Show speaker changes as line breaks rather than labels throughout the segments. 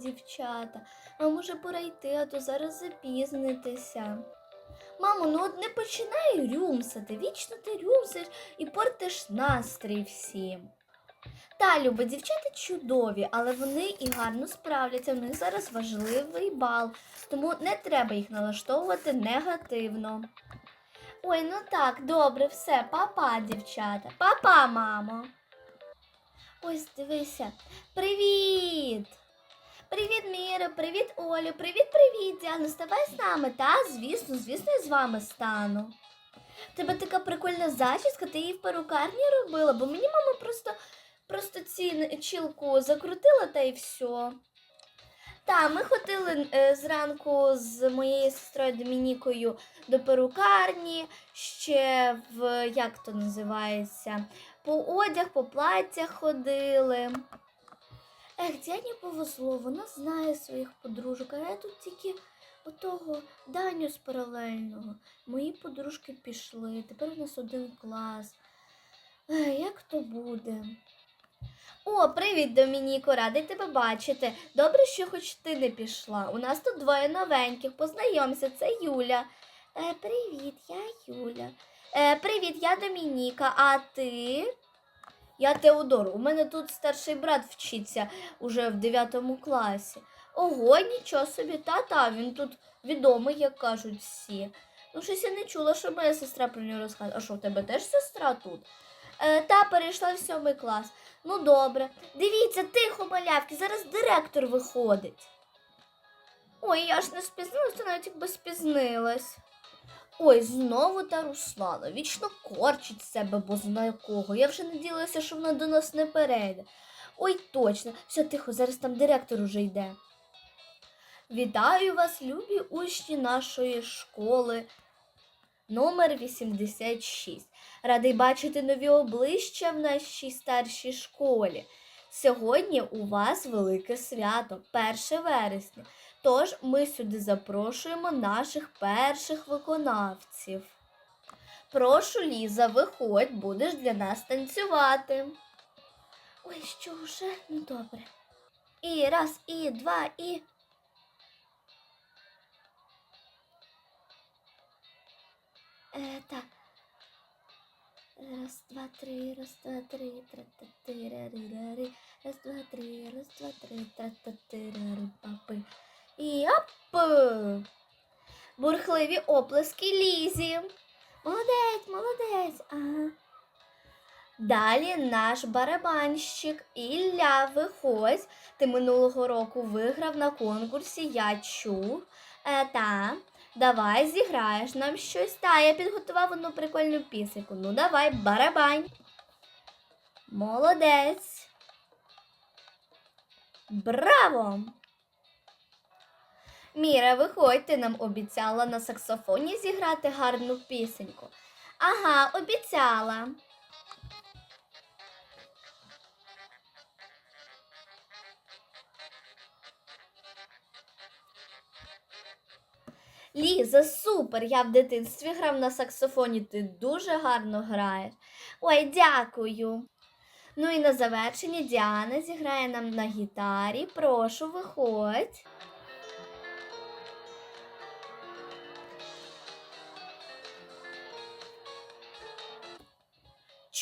дівчата. А може пора йти, а то зараз запізнитеся. Мамо, ну от не починай рюмсати. Вічно ти рюмсиш і портиш настрій всім. Та, Люба, дівчата чудові, але вони і гарно справляться. В них зараз важливий бал, тому не треба їх налаштовувати негативно. Ой, ну так, добре, все, папа, дівчата, папа, мамо. Ось дивися. Привіт! Привіт, Міра, привіт, Олю, привіт, привіт, Діана. Ставай з нами, та? Звісно, звісно, я з вами стану. Тебе така прикольна зачіска, ти її в перукарні робила, бо мені мама просто, просто ці чілку закрутила та й все. Та, ми ходили е, зранку з моєю сестрою Домінікою до перукарні, ще в як то називається, по одяг, по платтях ходили. Ех, Дяні повезло, вона знає своїх подружок, а я тут тільки отого Даню з паралельного. Мої подружки пішли, тепер у нас один клас. Ех, як то буде? О, привіт, Домініко, радий тебе бачити. Добре, що хоч ти не пішла. У нас тут двоє новеньких. Познайомся, це Юля. Е, привіт, я Юля. Е, привіт, я Домініка, а ти? Я Теодор. У мене тут старший брат вчиться уже в 9 класі. Ого, нічого собі, та-та, він тут відомий, як кажуть всі. Ну, щось я не чула, що моя сестра про нього розказує. А що, в тебе теж сестра тут? Е, та перейшла в сьомий клас. Ну добре. Дивіться, тихо, малявки, зараз директор виходить. Ой, я ж не спізнилася, навіть якби спізнилась. Ой, знову та Руслана. Вічно корчить себе, бо знає кого. Я вже надіялася, що вона до нас не перейде. Ой, точно, все тихо, зараз там директор уже йде. Вітаю вас, любі учні нашої школи номер 86. Радий бачити нові обличчя в нашій старшій школі. Сьогодні у вас велике свято, 1 вересня. Тож ми сюди запрошуємо наших перших виконавців. Прошу, Ліза, виходь, будеш для нас танцювати. Ой, що вже? Ну добре. І раз, і два, і. Е, так. Раз, два, три, раз, два, три, тра-та-ти-ра-ри-ра-ри. Раз, два, три, раз, два, три, тра-та-ти-ра-ри-па-пи. І оп! Бурхливі оплески Лізі. Молодець, молодець. Ага. Далі наш барабанщик Ілля, виходь. Ти минулого року виграв на конкурсі, я чув. Е, та, давай зіграєш нам щось. Та, я підготував одну прикольну пісеньку. Ну давай, барабань. Молодець. Браво! Міра, виходь, ти нам обіцяла на саксофоні зіграти гарну пісеньку. Ага, обіцяла. Ліза, супер! Я в дитинстві грав на саксофоні. Ти дуже гарно граєш. Ой, дякую. Ну і на завершення Діана зіграє нам на гітарі. Прошу, виходь.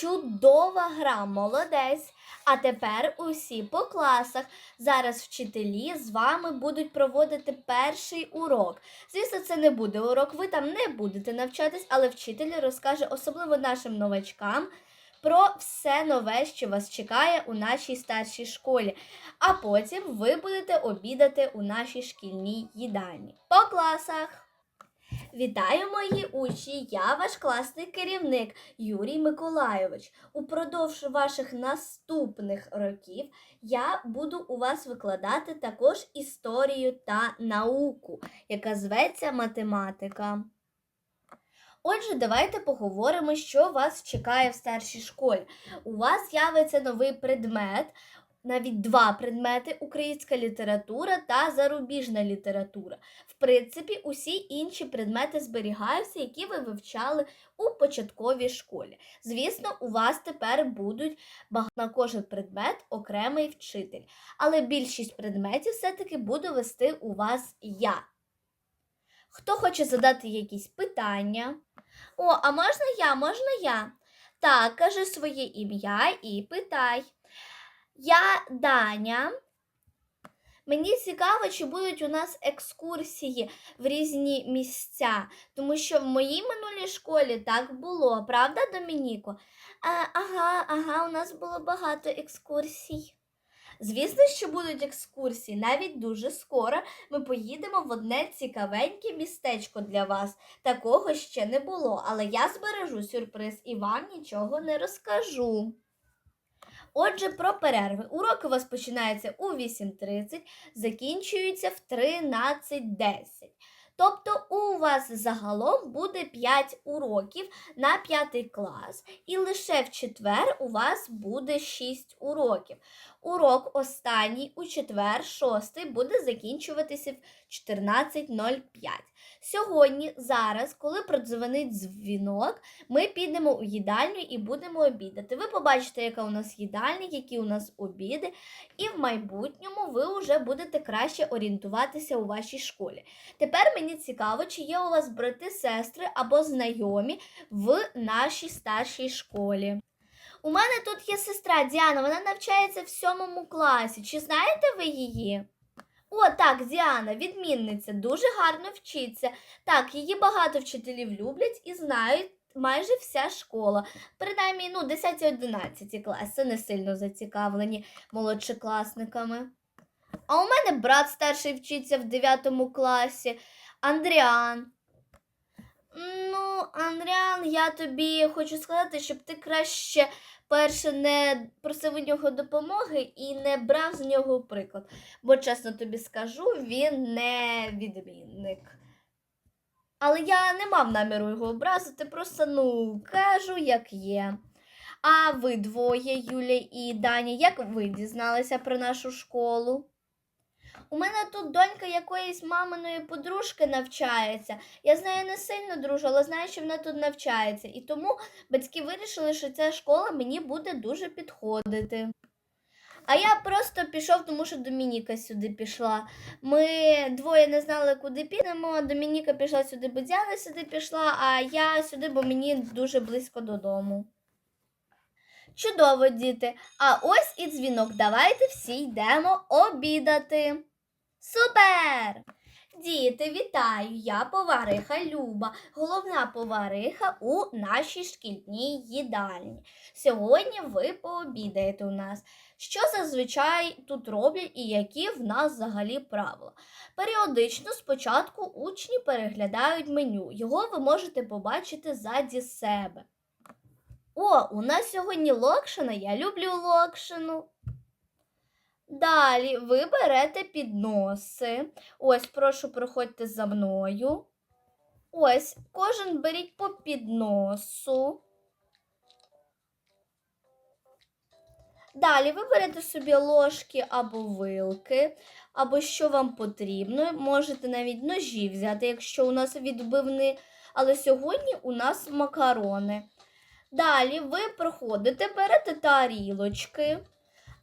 Чудова гра, молодець. А тепер усі по класах. Зараз вчителі з вами будуть проводити перший урок. Звісно, це не буде урок, ви там не будете навчатись, але вчитель розкаже особливо нашим новачкам про все нове, що вас чекає у нашій старшій школі. А потім ви будете обідати у нашій шкільній їдальні. По класах! Вітаю, мої учні! Я ваш класний керівник Юрій Миколайович. Упродовж ваших наступних років я буду у вас викладати також історію та науку, яка зветься математика. Отже, давайте поговоримо, що вас чекає в старшій школі. У вас з'явиться новий предмет, навіть два предмети українська література та зарубіжна література. В принципі, усі інші предмети зберігаються, які ви вивчали у початковій школі. Звісно, у вас тепер будуть на кожен предмет окремий вчитель, але більшість предметів все-таки буду вести у вас я. Хто хоче задати якісь питання? О, а можна я? Можна я? Так, кажи своє ім'я і питай. Я Даня. Мені цікаво, чи будуть у нас екскурсії в різні місця, тому що в моїй минулій школі так було, правда, Домініко? А, ага, ага, у нас було багато екскурсій. Звісно, що будуть екскурсії. Навіть дуже скоро ми поїдемо в одне цікавеньке містечко для вас. Такого ще не було, але я збережу сюрприз і вам нічого не розкажу. Отже, про перерви. Уроки у вас починаються у 8.30, закінчуються в 13.10. Тобто у вас загалом буде 5 уроків на 5 клас, і лише в четвер у вас буде 6 уроків. Урок останній у четвер, шостий, буде закінчуватися в 14.05. Сьогодні, зараз, коли продзвонить дзвінок, ми підемо у їдальню і будемо обідати. Ви побачите, яка у нас їдальня, які у нас обіди, і в майбутньому ви вже будете краще орієнтуватися у вашій школі. Тепер мені цікаво, чи є у вас брати, сестри або знайомі в нашій старшій школі. У мене тут є сестра Діана, вона навчається в сьомому класі. Чи знаєте ви її? О, так, Діана, відмінниця, дуже гарно вчиться. Так, її багато вчителів люблять і знають майже вся школа. Принаймні, ну, 10-11 класи не сильно зацікавлені молодшокласниками. А у мене брат старший вчиться в 9 класі, Андріан. Ну, Андріан, я тобі хочу сказати, щоб ти краще перше не просив у нього допомоги і не брав з нього приклад. Бо, чесно тобі скажу, він не відмінник. Але я не мав наміру його образити, просто ну кажу, як є. А ви двоє, Юля і Даня, як ви дізналися про нашу школу? У мене тут донька якоїсь маминої подружки навчається. Я з нею не сильно дружу, але знаю, що вона тут навчається. І тому батьки вирішили, що ця школа мені буде дуже підходити. А я просто пішов, тому що Домініка сюди пішла. Ми двоє не знали, куди підемо. Домініка пішла сюди, бо Діана сюди пішла, а я сюди, бо мені дуже близько додому. Чудово, діти. А ось і дзвінок. Давайте всі йдемо обідати. Супер! Діти, вітаю! Я повариха Люба, головна повариха у нашій шкільній їдальні. Сьогодні ви пообідаєте у нас. Що зазвичай тут роблять і які в нас взагалі правила? Періодично спочатку учні переглядають меню. Його ви можете побачити ззаді себе. О, у нас сьогодні локшина, я люблю локшину. Далі ви берете підноси. Ось, прошу, проходьте за мною. Ось, кожен беріть по підносу. Далі ви берете собі ложки або вилки, або що вам потрібно. Можете навіть ножі взяти, якщо у нас відбивни. Але сьогодні у нас макарони. Далі ви проходите, берете тарілочки,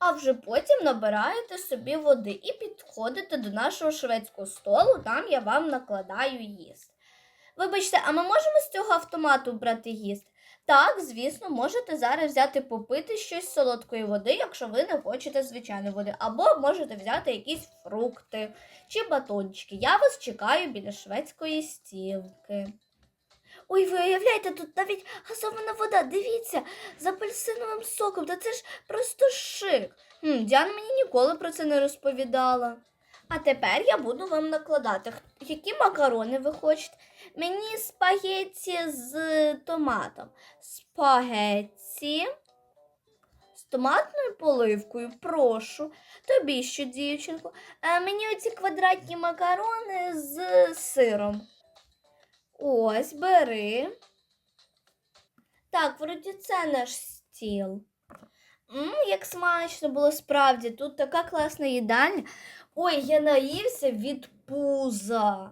а вже потім набираєте собі води і підходите до нашого шведського столу, там я вам накладаю їсти. Вибачте, а ми можемо з цього автомату брати їсти? Так, звісно, можете зараз взяти попити щось з солодкої води, якщо ви не хочете звичайної води, або можете взяти якісь фрукти чи батончики. Я вас чекаю біля шведської стілки. Ой, ви уявляєте, тут навіть газована вода, дивіться, з апельсиновим соком, та це ж просто шик. Хм, Діана мені ніколи про це не розповідала. А тепер я буду вам накладати. Які макарони ви хочете? Мені спагетті з томатом. Спагетті з томатною поливкою, прошу. Тобі що, дівчинку? Е, мені оці квадратні макарони з сиром. Ось, бери. Так, вроді це наш стіл. Мм, як смачно було справді. Тут така класна їдальня. Ой, я наївся від пуза.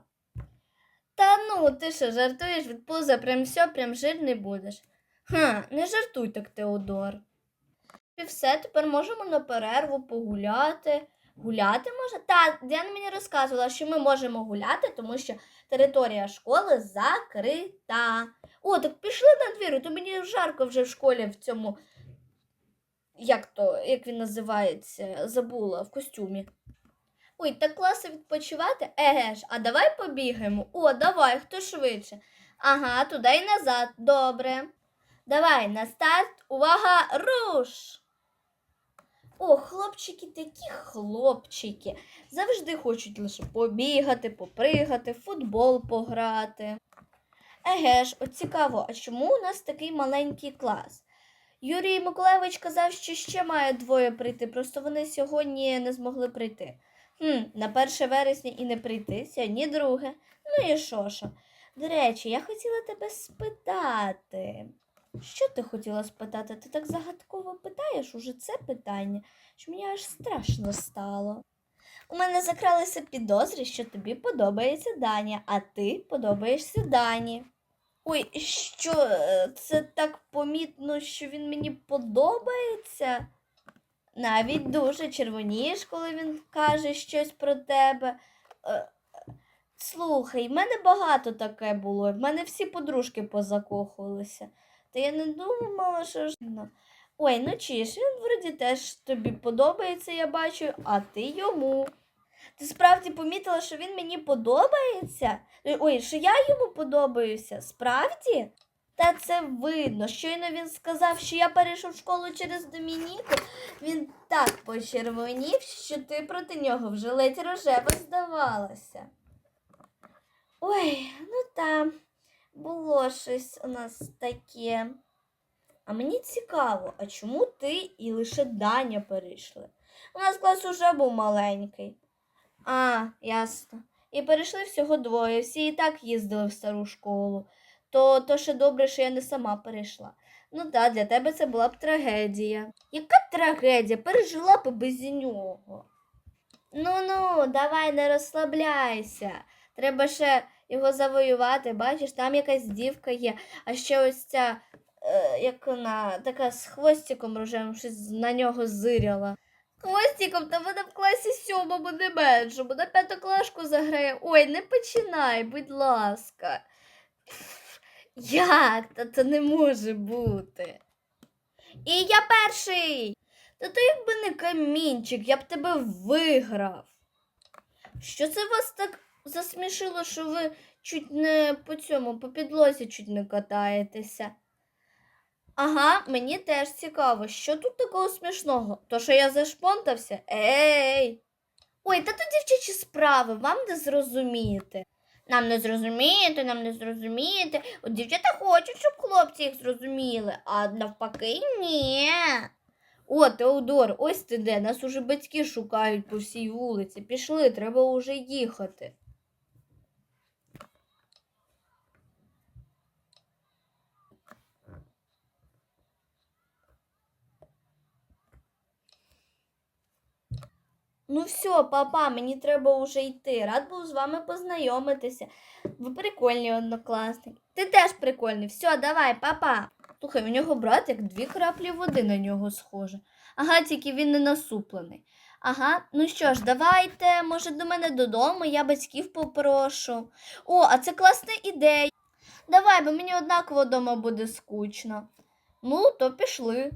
Та ну, ти що, жартуєш від пуза, прям все, прям жирний будеш. Ха, не жартуй так, Теодор. І все, тепер можемо на перерву погуляти. Гуляти може? Та, Діана мені розказувала, що ми можемо гуляти, тому що територія школи закрита. О, так пішли на двір, то мені жарко вже в школі в цьому. Як то, як він називається, забула в костюмі. Ой, так класно відпочивати. Еге ж, а давай побігаємо. О, давай, хто швидше. Ага, туди й назад. Добре. Давай на старт. Увага, руш! О, хлопчики такі хлопчики. Завжди хочуть лише побігати, попригати, футбол пограти. Еге ж, от цікаво, а чому у нас такий маленький клас? Юрій Миколаївич казав, що ще має двоє прийти, просто вони сьогодні не змогли прийти. Хм, на 1 вересня і не прийти, сьогодні друге. Ну і що ж? До речі, я хотіла тебе спитати. Що ти хотіла спитати? Ти так загадково питаєш уже це питання, що мені аж страшно стало. У мене закралися підозри, що тобі подобається Даня, а ти подобаєшся Дані. Ой, що е, це так помітно, що він мені подобається? Навіть дуже червонієш, коли він каже щось про тебе. Е, Слухай, в мене багато таке було. В мене всі подружки позакохувалися. Та я не думала, що ж. Ой, ну чи ж він вроді теж тобі подобається, я бачу, а ти йому. Ти справді помітила, що він мені подобається? Е, Ой, що я йому подобаюся? Справді? Та це видно. Щойно він сказав, що я перейшов в школу через Домініку. Він так почервонів, що ти проти нього вже ледь рожева здавалася. Ой, ну там було щось у нас таке. А мені цікаво, а чому ти і лише Даня перейшли? У нас клас уже був маленький. А, ясно. І перейшли всього двоє. Всі і так їздили в стару школу. То, то ще добре, що я не сама перейшла. Ну так, для тебе це була б трагедія. Яка трагедія? Пережила б без нього. Ну ну, давай не розслабляйся. Треба ще його завоювати. Бачиш, там якась дівка є, а ще ось ця, е, як вона, така з хвостиком рожевим, щось на нього зиряла. Хвостиком, та вона в класі сьомому не меншому, на п'ятоклашку заграє. Ой, не починай, будь ласка. Як? Та це не може бути. І я перший. Та то якби не камінчик, я б тебе виграв. Що це вас так засмішило, що ви чуть не по цьому, по підлозі чуть не катаєтеся? Ага, мені теж цікаво, що тут такого смішного? То, що я зашпонтався? Ей. Ой, та то дівчачі справи, вам не зрозуміти. Нам не зрозуміти, нам не зрозуміти. От дівчата хочуть, щоб хлопці їх зрозуміли, а навпаки, ні. О, Теодор, ось ти де. Нас уже батьки шукають по всій вулиці. Пішли, треба уже їхати. Ну все, папа, мені треба уже йти. Рад був з вами познайомитися. Ви прикольні однокласники. Ти теж прикольний. Все, давай, папа. Слухай, у нього брат як дві краплі води на нього схоже. Ага, тільки він не насуплений. Ага, ну що ж, давайте, може, до мене додому, я батьків попрошу. О, а це класна ідея. Давай, бо мені однаково вдома буде скучно. Ну, то пішли.